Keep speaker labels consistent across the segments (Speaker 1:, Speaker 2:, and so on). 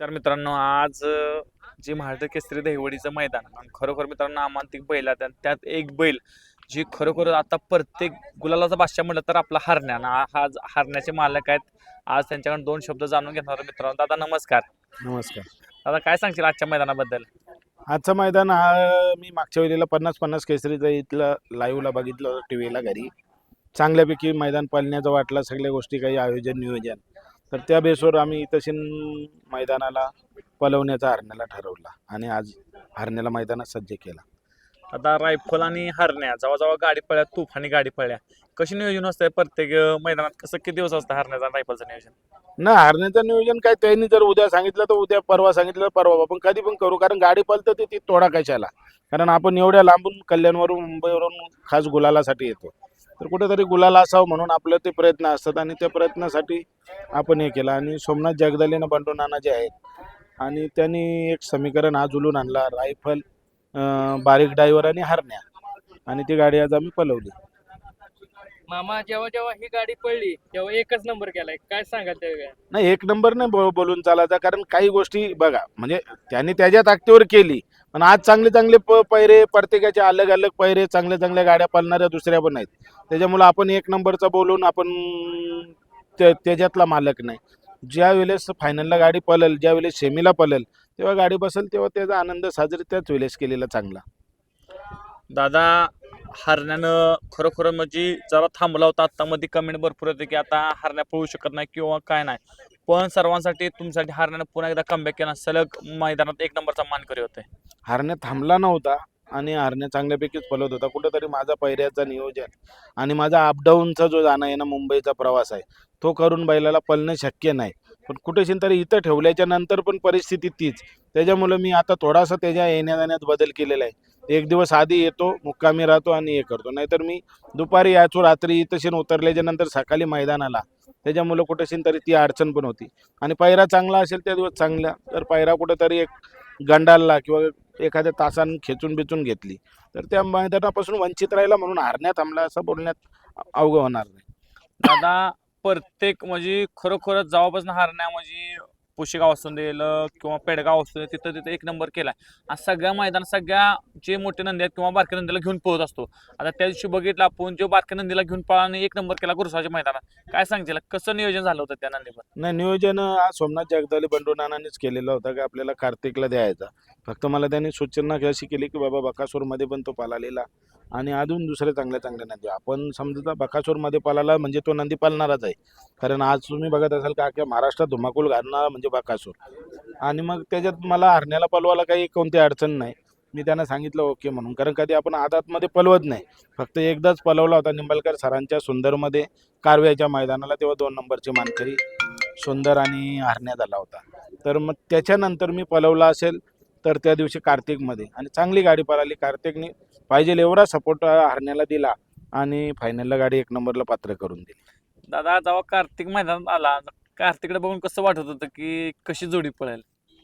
Speaker 1: नमस्कार मित्रांनो आज जे महाराष्ट्र केसरी दहिवडीचं मैदान आणि खरोखर मित्रांनो नामांतिक बैल आहेत आणि त्यात एक बैल जी खरोखर आता प्रत्येक गुलालाचा बादशाह म्हटलं तर आपला हरण्या. हा हा- हरण्याचे मालक आहेत. आज त्यांच्याकडून दोन शब्द जाणून घेणार मित्रांनो. दादा नमस्कार.
Speaker 2: नमस्कार.
Speaker 1: दादा काय सांगशील आजच्या मैदानाबद्दल?
Speaker 2: आजचं मैदान हा मी मागच्या वेळेला पन्नास पन्नास केसरीचं इथलं लाईव्हला बघितलं टी व्हीला घरी. चांगल्यापैकी मैदान पालण्याचं वाटलं सगळ्या गोष्टी काही आयोजन नियोजन तर त्या बेसवर इथं तशी मैदानाला पलवण्याचा हरण्याला ठरवला आणि आज हरण्याला मैदानात सज्ज केला.
Speaker 1: आता रायफल आणि हरण्या जेव्हा जेव्हा गाडी पळल्या तुफानी गाडी पळल्या कशी नियोजन असतंय? प्रत्येक मैदानात कसं किती दिवस असतं हरण्याचं आणि रायफलचं नियोजन?
Speaker 2: ना हरण्याचं नियोजन काय त्यांनी जर उद्या सांगितलं तर उद्या परवा सांगितलं तर परवा आपण कधी पण करू कारण गाडी पळतं ते ती तोडा कशाला? कारण आपण एवढ्या लांबून कल्याणवरून मुंबईवरून खास गुलालासाठी येतो. तर कुठेतरी गुलाल असावं म्हणून आपलं ते प्रयत्न असतात आणि त्या प्रयत्नासाठी आपण हे केलं. आणि सोमनाथ जगदालेनं बंडू नाना जे आहेत आणि त्यांनी एक समीकरण आज उलून आणला. रायफल बारीक डायव्हर आणि हरण्या. आणि ती गाडी आज आम्ही पलवली.
Speaker 3: मामा जेव्हा जेव्हा ही गाडी पडली तेव्हा एकच नंबर केलाय. काय सांगाल त्या?
Speaker 2: नाही एक नंबर नाही बोलून चालायचा. कारण काही गोष्टी बघा म्हणजे त्यांनी त्याच्या ताकदीवर केली. पण आज चांगले चांगले प पैरे प्रत्येकाचे अलग अलग पैरे चांगल्या चांगल्या गाड्या पालणाऱ्या दुसऱ्या पण आहेत. त्याच्यामुळं आपण एक नंबरचा बोलून आपण त्या- त्याच्यातला मालक नाही. ज्या वेळेस फायनलला गाडी पळेल ज्या वेळेस सेमीला पळेल तेव्हा गाडी बसेल तेव्हा त्याचा आनंद साजरी त्याच वेळेस केलेला चांगला.
Speaker 1: दादा हरण्यानं खरोखर म्हणजे जरा थांबला होता. आत्तामध्ये कमेंट भरपूर होते की आता हरण्या पळू शकत नाही किंवा काय नाही. पण सर्वांसाठी तुमच्यासाठी हरण्यानं पुन्हा एकदा कमबॅक केला. सलग मैदानात एक नंबरचा मान करी होते.
Speaker 2: हरण्या थांबला नव्हता आणि हरण्या चांगल्यापैकीच पलत होता. कुठंतरी माझा पैऱ्याचं नियोजन आणि माझा अपडाऊनचा जो जाणं आहे ना मुंबईचा प्रवास आहे तो करून बैलाला पळणं शक्य नाही. पण कुठेशी तरी इथं ठेवल्याच्या नंतर पण परिस्थिती तीच. त्याच्यामुळं मी आता थोडासा त्याच्या येण्या जाण्यात बदल केलेला आहे. एक दिवस आधी येतो मुक्कामी राहतो आणि हे करतो. नाहीतर मी दुपारी याचो रात्री इथं उतरल्याच्या नंतर सकाळी मैदानाला. त्याच्यामुळं कुठेशी तरी ती अडचण पण होती. आणि पायरा चांगला असेल त्या दिवस चांगला तर पायरा कुठंतरी एक गंडालला किंवा एखाद्या तासानं खेचून बिचून घेतली. तर त्या मैदानापासून वंचित राहिला म्हणून हारण्यात थांबला असं बोलण्यात अवघड होणार नाही.
Speaker 1: दादा प्रत्येक म्हणजे खरोखरच जेव्हापासून हारण्या म्हणजे पुशेगाव असून देईल किंवा पेडगाव असून दे तिथं तिथं एक नंबर केला आहे सगळ्या मैदान सगळ्या जे मोठे नंदी आहेत किंवा बारक्या नंदीला घेऊन पळत असतो. आता त्या दिवशी बघितलं आपण जो बारक्या नंदीला घेऊन पळाने एक नंबर केला गुरुसाच्या मैदानात. काय सांगशील? कसं नियोजन झालं होतं त्या नंदीवर
Speaker 2: नाही नियोजन हा सोमनाथ जगदाले बंडू नानानेच केलेलं होतं की आपल्याला कार्तिकला द्यायचा. फक्त मला त्यांनी सूचना अशी केली की बाबा बकासूरमध्ये पण तो पालालेला आणि अजून दुसऱ्या चांगल्या चांगल्या नदी. आपण समजा बकासूरमध्ये पालाला म्हणजे तो नंदी पालणारच आहे. कारण आज तुम्ही बघत असाल का अख्ख्या महाराष्ट्रात धुमाकूल घालणारा म्हणजे बकासूर. आणि मग त्याच्यात मला हरण्याला पलवायला काही कोणती अडचण नाही. मी त्यांना सांगितलं ओके म्हणून. कारण कधी आपण आदातमध्ये पलवत नाही. फक्त एकदाच पलवला होता निंबाळकर सरांच्या सुंदरमध्ये कारव्याच्या मैदानाला तेव्हा दोन नंबरची मानकरी सुंदर आणि हरण्यात आला होता. तर मग त्याच्यानंतर मी पलवला असेल तर त्या दिवशी कार्तिकमध्ये. आणि चांगली गाडी पळाली. कार्तिकने पाहिजे एवढा सपोर्ट हरण्याला दिला आणि फायनलला गाडी एक नंबरला पात्र करून दिली.
Speaker 1: दादा जेव्हा कार्तिक मैदानात आला कार्तिकडे बघून कसं वाटत होतं की कशी जोडी पळेल?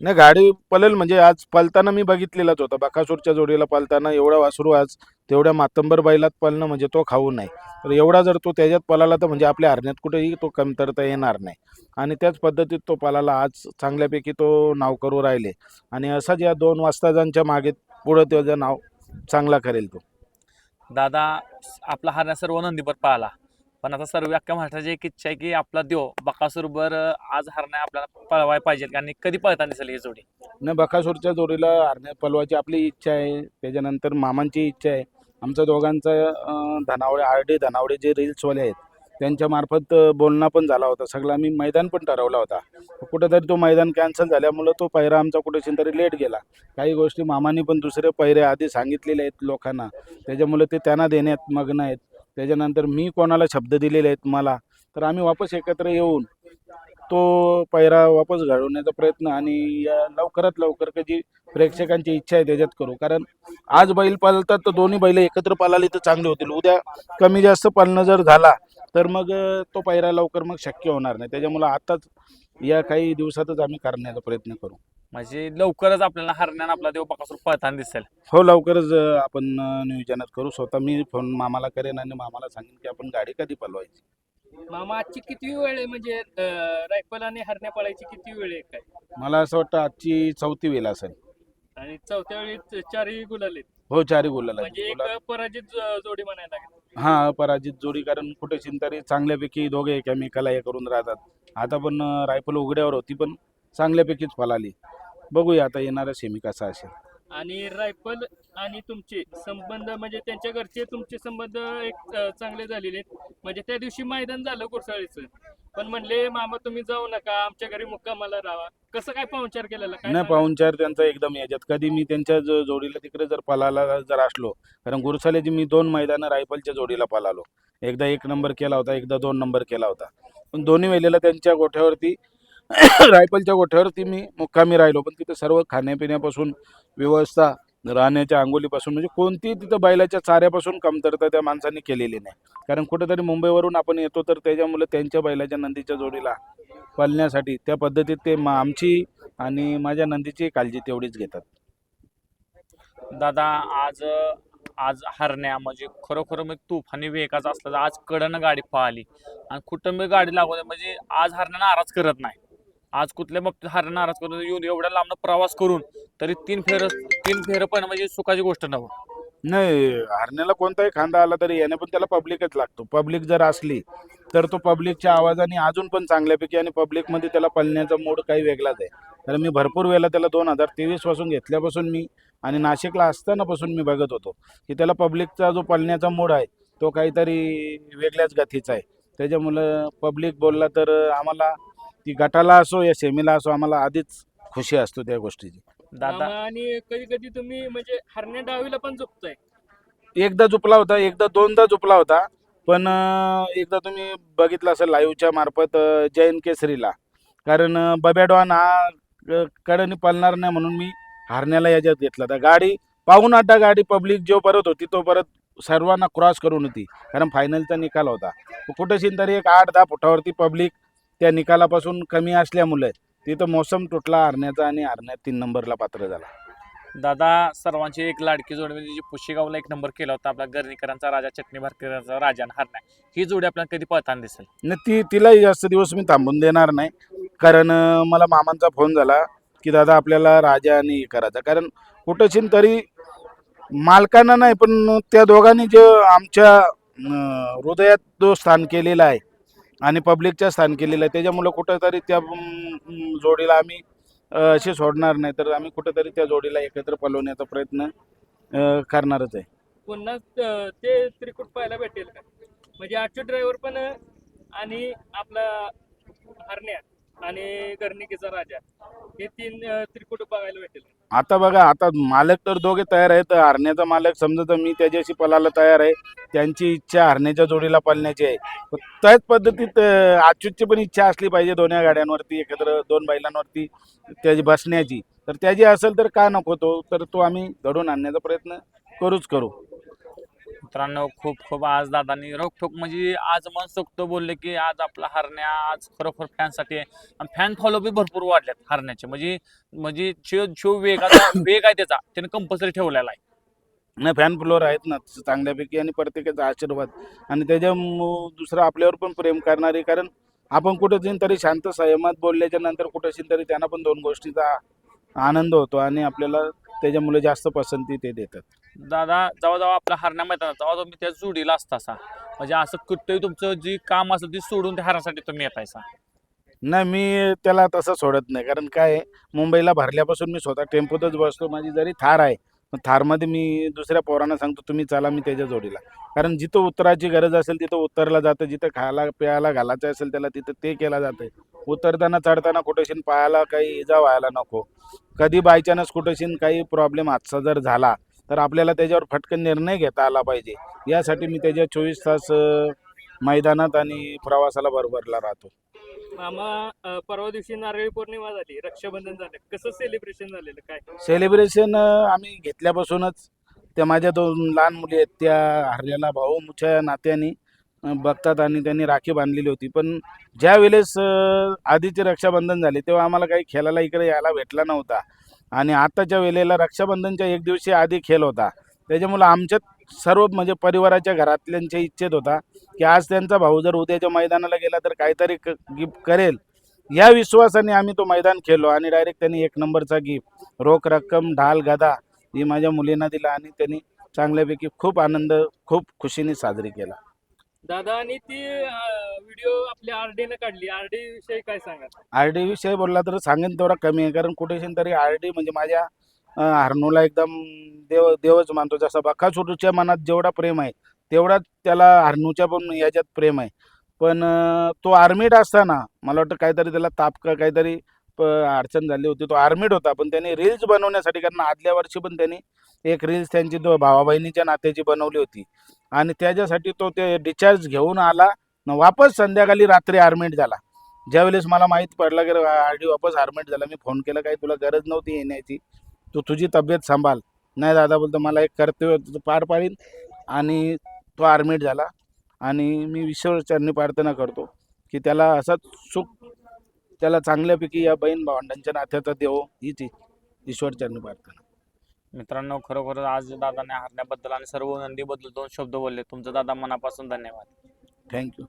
Speaker 2: नाही गाडी पळेल म्हणजे आज पळताना मी बघितलेलाच होता. बकासूरच्या जोडीला पळताना एवढा वासरू आज तेवढ्या मातंबर बैलात पळणं म्हणजे तो खाऊ नाही तर एवढा जर तो त्याच्यात पळाला तर म्हणजे आपल्या हरण्यात कुठेही तो कमतरता येणार नाही. आणि त्याच पद्धतीत तो पळाला. आज चांगल्यापैकी तो नाव करू राहिले. आणि असाच या दोन वाजताजांच्या मागे पुढं त्याचं नाव चांगला करेल तो.
Speaker 1: दादा आपला हरण्या सर्व नंदीवर पळाला पण आता सर्व अख्ख्या महाराष्ट्राची एक इच्छा आहे की आपला देव बकासूरवर आज हरण्या आपल्याला पळवाय पाहिजे आणि कधी पळताना दिसेल ही जोडी?
Speaker 2: नाही बकासूरच्या जोडीला हरण्यात पलवायची आपली इच्छा आहे. त्याच्यानंतर मामांची इच्छा आहे. आमच्या दोघांचं धनावडे आर डी धनावडे जे रील्सवाले आहेत त्यांच्यामार्फत बोलणं पण झाला होता. सगळं आम्ही मैदान पण ठरवला होता. कुठेतरी तो मैदान कॅन्सल झाल्यामुळं तो पहिरा आमचा कुठेशी तरी लेट गेला. काही गोष्टी मामाने पण दुसरे पहिरे आधी सांगितलेले आहेत लोकांना. त्याच्यामुळे ते त्यांना देण्यात मग्न आहेत. त्याच्यानंतर मी कोणाला शब्द दिलेले आहेत मला तर आम्ही वापस एकत्र येऊन तो पैरा वापस घडवण्याचा प्रयत्न आणि या लवकरात लवकर कधी प्रेक्षकांची इच्छा आहे त्याच्यात करू. कारण आज बैल पालतात तर दोन्ही बैल एकत्र पालाली तर चांगले होतील. उद्या कमी जास्त पालणं जर झाला तर मग तो पैरा लवकर मग शक्य होणार नाही. त्याच्यामुळं आताच या काही दिवसातच आम्ही करण्याचा प्रयत्न करू.
Speaker 1: म्हणजे लवकरच आपल्याला हरण्यानं आपला देव बकासूर पळताना दिसेल.
Speaker 2: हो लवकरच अं, आपण अं, नियोजनात करू. स्वतः मी फोन मामाला करेन आणि मामाला सांगेन की आपण गाडी कधी पलवायची.
Speaker 3: मामा आजची किती वेळ आहे? म्हणजे अं, रायफल आणि हरण्या पळायची किती वेळ आहे काय?
Speaker 2: मला असं वाटतं आजची चौथी वेळ असेल.
Speaker 3: आणि चौथ्या वेळी चारही गुलाल आहेत.
Speaker 2: हो चारी बोलायला
Speaker 3: म्हणजे एक पराजित जो- जोडी म्हणायला लागेल.
Speaker 2: हा पराजित जोडी कारण कुठे तरी चांगल्यापैकी दोघे एकमेकाला हे करून राहतात. आता पण रायफल उघड्यावर होती पण चांगल्यापैकीच पळाली बघूया आता येणारा सेमी कसा असेल.
Speaker 3: आणि रायफल आणि तुमचे संबंध म्हणजे त्यांच्या घरचे तुमचे संबंध एक चांगले झालेले आहेत. म्हणजे त्या दिवशी मैदान झालं कुरसाळीचं पण म्हणले मामा तुम्ही जाऊ नका. आमच्या घरी मुक्कामाला राहा. कसं काय पाहुणचार केलेला? काय
Speaker 2: नाही? पाहुणचार त्यांचा एकदम याच्यात. कधी मी त्यांच्या जो- जोडीला तिकडे जर पळाला जर असलो कारण गुरसाल्याची मी दोन मैदानं रायफलच्या जोडीला पळालो. एकदा एक नंबर केला होता एकदा दोन नंबर केला होता. पण दोन्ही वेळेला त्यांच्या गोठ्यावरती रायफलच्या गोठ्यावरती मी मुक्कामी राहिलो पण तिथे सर्व खाण्यापिण्यापासून व्यवस्था राहण्याच्या आंघोलीपासून म्हणजे कोणतीही तिथं बैलाच्या चाऱ्यापासून कमतरता त्या माणसांनी केलेली नाही. कारण कुठेतरी मुंबईवरून आपण येतो तर त्याच्यामुळे त्यांच्या बैलाच्या नंदीच्या जोडीला पालण्यासाठी त्या पद्धतीत ते आमची आणि माझ्या नंदीची काळजी तेवढीच घेतात.
Speaker 1: दादा आज आज हरण्या म्हणजे खरोखर मी तुफानी वेगाचा असला तर आज कडनं गाडी पळाली. आणि कुठं मी गाडी लागवली म्हणजे आज हरण्या नाराज करत नाही. आज कुठल्या बाबतीत हरण्या नाराज करून येऊन एवढ्या लांब प्रवास करून तरी तीन फेर तीन फेर पण म्हणजे सुखाची गोष्ट नव्हती
Speaker 2: नाही हरण्याला कोणताही खांदा आला तरी याने पण त्याला पब्लिकच लागतो. पब्लिक जर असली तर तो पब्लिकच्या आवाजाने अजून पण चांगल्यापैकी आणि पब्लिकमध्ये त्याला पळण्याचा मूड काही वेगळाच आहे. तर मी भरपूर वेळेला त्याला दोन हजार तेवीसपासून घेतल्यापासून मी आणि नाशिकला असतानापासून मी बघत होतो की त्याला पब्लिकचा जो पळण्याचा मूड आहे तो काहीतरी वेगळ्याच गतीचा आहे. त्याच्यामुळं पब्लिक बोलला तर आम्हाला ती गटाला असो या सेमीला असो आम्हाला आधीच खुशी असतो त्या गोष्टीची.
Speaker 1: दादा.
Speaker 3: आणि कधी कधी तुम्ही म्हणजे हरण्या डावीला पण झोपताय
Speaker 2: एकदा झुपला होता एकदा दोनदा झुपला होता पण एकदा तुम्ही बघितलं असेल लाईव्हच्या मार्फत जैन केसरीला. कारण अं, बब्या डॉन हा कडनी पळणार नाही म्हणून मी हारण्याला याच्यात घेतला तर गाडी पाहून अड्डा गाडी पब्लिक जो परत होती तो परत सर्वांना क्रॉस करून होती. कारण फायनलचा निकाल होता. कुठेशी तरी एक आठ दहा फुटावरती पब्लिक त्या निकालापासून कमी असल्यामुळे तिथं मोसम तुटला हरण्याचा आणि हरण्यात तीन नंबरला पात्र झाला.
Speaker 1: दादा सर्वांची एक लाडकी जोडी म्हणजे जी पुशेगावला एक नंबर केला होता आपला गर्णीकरांचा राजा चटणी भाकरीकरांचा राजा आणि हरण्या. ही जोडी आपल्याला कधी पळताना दिसेल?
Speaker 2: न ती तिलाही जास्त दिवस मी थांबून देणार नाही. कारण अं, मला मामांचा फोन झाला की दादा आपल्याला राजा आणि हे करायचा कारण कुठंशीन तरी मालकांना नाही पण त्या दोघांनी जे आमच्या अं, हृदयात जो स्थान केलेला आहे आणि पब्लिकच्या स्थान केलेलं आहे. त्याच्यामुळं कुठंतरी त्या जोडीला आम्ही असे सोडणार नाही. तर आम्ही कुठंतरी त्या जोडीला एकत्र पलवण्याचा प्रयत्न करणारच आहे.
Speaker 3: पुन्हा ते त्रिकूट पाहायला भेटेल का? म्हणजे आजचे ड्रायव्हर पण आणि आपला हरण्या. आणि गर्णिकेचा राजा. हे तीन त्रिकुट बघायला भेटेल.
Speaker 2: आता बघा आता मालक तर दोघे तयार आहेत. हरण्याचा मालक समजा तर मी त्याच्याशी पळायला तयार आहे. त्यांची इच्छा हरण्याच्या जोडीला पळण्याची आहे. त्याच पद्धतीत अच्युतची पण इच्छा असली पाहिजे दोन्ही गाड्यांवरती एकत्र दोन बैलांवरती त्याची बसण्याची. तर त्याची असेल तर का नको तो? तर तो आम्ही घडून आणण्याचा प्रयत्न करूच करू.
Speaker 1: मित्रांनो खूप खूप आज दादांनी रोखोक म्हणजे आज मन सोक्त बोलले की आज आपला हरण्या आज खरोखर फॅनसाठी आहे आणि फॅन फॉलो बी भरपूर वाढल्यात हरण्याचे. म्हणजे म्हणजे जो वेगाचा वेग आहे त्याचा त्याने कंपल्सरी ठेवलेला आहे.
Speaker 2: नाही फॅन फ्लोअर आहेत ना चांगल्यापैकी आणि प्रत्येकाचा आशीर्वाद. आणि त्याच्या मु- दुसरं आपल्यावर पण प्रेम करणारे कारण आपण कुठं तरी शांत संयमात बोलल्याच्या नंतर कुठं तरी त्यांना पण दोन गोष्टीचा आनंद होतो आणि आपल्याला त्याच्यामुळे जास्त पसंती ते देतात.
Speaker 1: दादा जेव्हा जेव्हा आपला हरण्या मैदानात तेव्हा तुम्ही त्या जोडीला असता म्हणजे असं कुठंही तुमचं जे काम असेल ते सोडून त्या हरण्यासाठी तुम्ही येतायसा
Speaker 2: नाही मी त्याला तसं सोडत नाही. कारण काय आहे, मुंबईला भरल्यापासून मी स्वतः टेम्पोतच बसतो माझी जरी थार आहे पण थारमध्ये मी दुसऱ्या पोरांना सांगतो तुम्ही चला मी त्याच्या जोडीला. कारण जिथं उतराची गरज असेल तिथं उतरला जातं. जिथं खायला प्यायला घालायचं असेल त्याला तिथं ते केलं जातं. उतरताना चढताना कुठेशीन पायाला काही इजा व्हायला नको. कधी बायचान्स कुठेशीन काही प्रॉब्लेम आजचा जर झाला तर आपल्याला त्याच्यावर फटकन निर्णय घेता आला पाहिजे. यासाठी मी त्याच्या चोवीस तास मैदानात आणि प्रवासाला बरोबरला राहतो.
Speaker 3: मामा परवा दिवशी नारळी पौर्णिमा झाली रक्षाबंधन झालं. कसं सेलिब्रेशन झालेलं काय?
Speaker 2: सेलिब्रेशन आम्ही घेतल्यापासूनच त्या माझ्या दोन लहान मुली आहेत त्या हरलेला भाऊच्या नात्याने अं, बघतात आणि त्यांनी राखी बांधलेली होती. पण ज्या वेळेस आधीचे रक्षाबंधन झाले तेव्हा आम्हाला काही खेळायला इकडे यायला भेटला नव्हता. आणि आताच्या वेळेला रक्षाबंधनच्या एक दिवशी आधी खेळ होता. त्याच्यामुळं आमच्यात सर्व म्हणजे परिवाराच्या घरातल्यांच्या इच्छेत होता की आज त्यांचा भाऊ जर उद्याच्या मैदानाला गेला तर काहीतरी क- गिफ्ट करेल. या विश्वासाने आम्ही तो मैदान खेळलो आणि डायरेक्ट त्यांनी एक नंबरचा गिफ्ट रोख रक्कम ढाल गदा ही माझ्या मुलींना दिला आणि त्यांनी चांगल्यापैकी खूप आनंद खूप खुशीने साजरी केला.
Speaker 3: दादा आणि ती व्हिडिओ आपल्या आरडी न काढली. आरडी विषयी काय सांगा
Speaker 2: आर डी विषयी बोलला तर सांगेन तेवढा कमी आहे. कारण कुठेशी तरी आर डी म्हणजे माझ्या हरणूला एकदम देव देवच मानतो. जसं बकासुरूच्या मनात जेवढा प्रेम आहे तेवढाच त्याला हरणूच्या पण याच्यात प्रेम आहे. पण तो आर्मीड असताना मला वाटतं काहीतरी त्याला ताप का काहीतरी अडचण झाली होती. तो आर्मीड होता पण त्याने रील्स बनवण्यासाठी कारण आदल्या वर्षी पण त्यांनी एक रील्स त्यांची दो भावा बहिणीच्या नात्याची बनवली होती. आणि त्याच्यासाठी तो ते डिस्चार्ज घेऊन आला. न वापस संध्याकाळी रात्री आर्मेंट झाला. ज्यावेळेस मला माहीत पडलं की आरडी वापस आर्मीट झाला मी फोन केला काही तुला गरज नव्हती येण्याची. तू तुझी तब्येत सांभाळ. नाही दादा बोलतो मला एक कर्तव्य होतं, पार पाडीन. आणि तो आर्मीट झाला. आणि मी विश्वचरणी प्रार्थना करतो की त्याला असाच सुख त्याला चांगल्यापैकी या बहीण भावंडांच्या नात्याचा देव हीच ईश्वरचरणी प्रार्थना.
Speaker 1: मित्रांनो खरोखर आज दादाने हरण्याबद्दल आणि सर्व नंदीबद्दल दोन शब्द बोलले. तुमचं दादा मनापासून धन्यवाद.
Speaker 2: Thank you